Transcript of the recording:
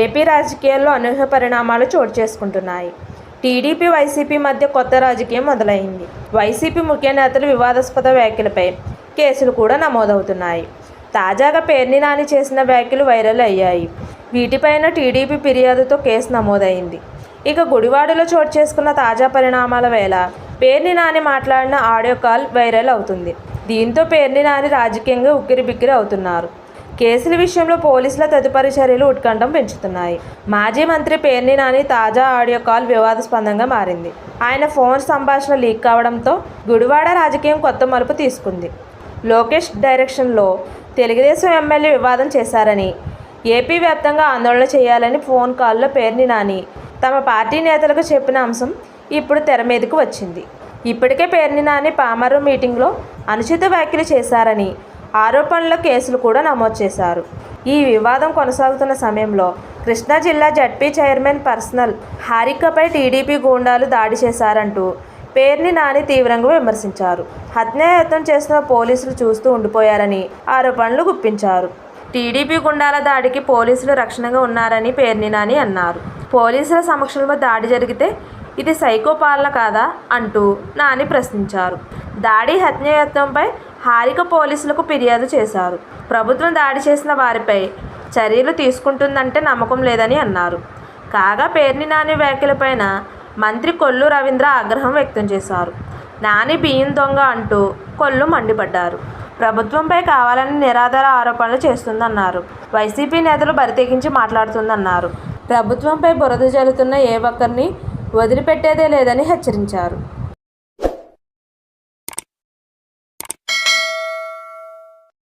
AP రాజకీయాల్లో అనూహ్య పరిణామాలు చోటు చేసుకుంటున్నాయి. టీడీపీ వైసీపీ మధ్య కొత్త రాజకీయం మొదలైంది. వైసీపీ ముఖ్య నేతలు వివాదాస్పద వ్యాఖ్యలపై కేసులు కూడా నమోదవుతున్నాయి. తాజాగా పేర్ని నాని చేసిన వ్యాఖ్యలు వైరల్ అయ్యాయి. వీటిపైన టీడీపీ ఫిర్యాదుతో కేసు నమోదైంది. ఇక గుడివాడలో చోటు చేసుకున్న తాజా పరిణామాల వేళ పేర్ని నాని మాట్లాడిన ఆడియో కాల్ వైరల్ అవుతుంది. దీంతో పేర్ని నాని రాజకీయంగా ఉక్కిరిబిక్కిరి అవుతున్నారు. కేసుల విషయంలో పోలీసుల తదుపరి చర్యలు ఉత్కంఠం పెంచుతున్నాయి. మాజీ మంత్రి పేర్ని నాని తాజా ఆడియో కాల్ వివాదాస్పదంగా మారింది. ఆయన ఫోన్ సంభాషణ లీక్ కావడంతో గుడివాడ రాజకీయం కొత్త మలుపు తీసుకుంది. లోకేష్ డైరెక్షన్లో తెలుగుదేశం ఎమ్మెల్యే వివాదం చేశారని ఏపీ వ్యాప్తంగా ఆందోళన చేయాలని ఫోన్ కాల్లో పేర్ని నాని తమ పార్టీ నేతలకు చెప్పిన అంశం ఇప్పుడు తెర మీదకు వచ్చింది. ఇప్పటికే పేర్ని నాని పామరు మీటింగ్లో అనుచిత వ్యాఖ్యలు చేశారని ఆరోపణల కేసులు కూడా నమోదు చేశారు. ఈ వివాదం కొనసాగుతున్న సమయంలో కృష్ణా జిల్లా జడ్పీ చైర్మన్ పర్సనల్ హారికపై టీడీపీ గూండాలు దాడి చేశారంటూ పేర్ని నాని తీవ్రంగా విమర్శించారు. హత్యాయత్నం చేసిన పోలీసులు చూస్తూ ఉండిపోయారని ఆరోపణలు గుప్పించారు. టీడీపీ గుండాల దాడికి పోలీసులు రక్షణగా ఉన్నారని పేర్ని నాని అన్నారు. పోలీసుల సమక్షంలో దాడి జరిగితే ఇది సైకో పాలన కాదా అంటూ నాని ప్రశ్నించారు. దాడి హత్యాయత్నంపై హారిక పోలీసులకు ఫిర్యాదు చేశారు. ప్రభుత్వం దాడి చేసిన వారిపై చర్యలు తీసుకుంటుందంటే నమ్మకం లేదని అన్నారు. కాగా పేర్ని నాని వ్యాఖ్యలపైన మంత్రి కొల్లు రవీంద్ర ఆగ్రహం వ్యక్తం చేశారు. నాని బియ్యం దొంగ అంటూ కొల్లు మండిపడ్డారు. ప్రభుత్వంపై కావాలని నిరాధార ఆరోపణలు చేస్తుందన్నారు. వైసీపీ నేతలు బరితెగించి మాట్లాడుతుందన్నారు. ప్రభుత్వంపై బురద జల్లుతున్న ఏ ఒక్కరిని వదిలిపెట్టేదే లేదని హెచ్చరించారు.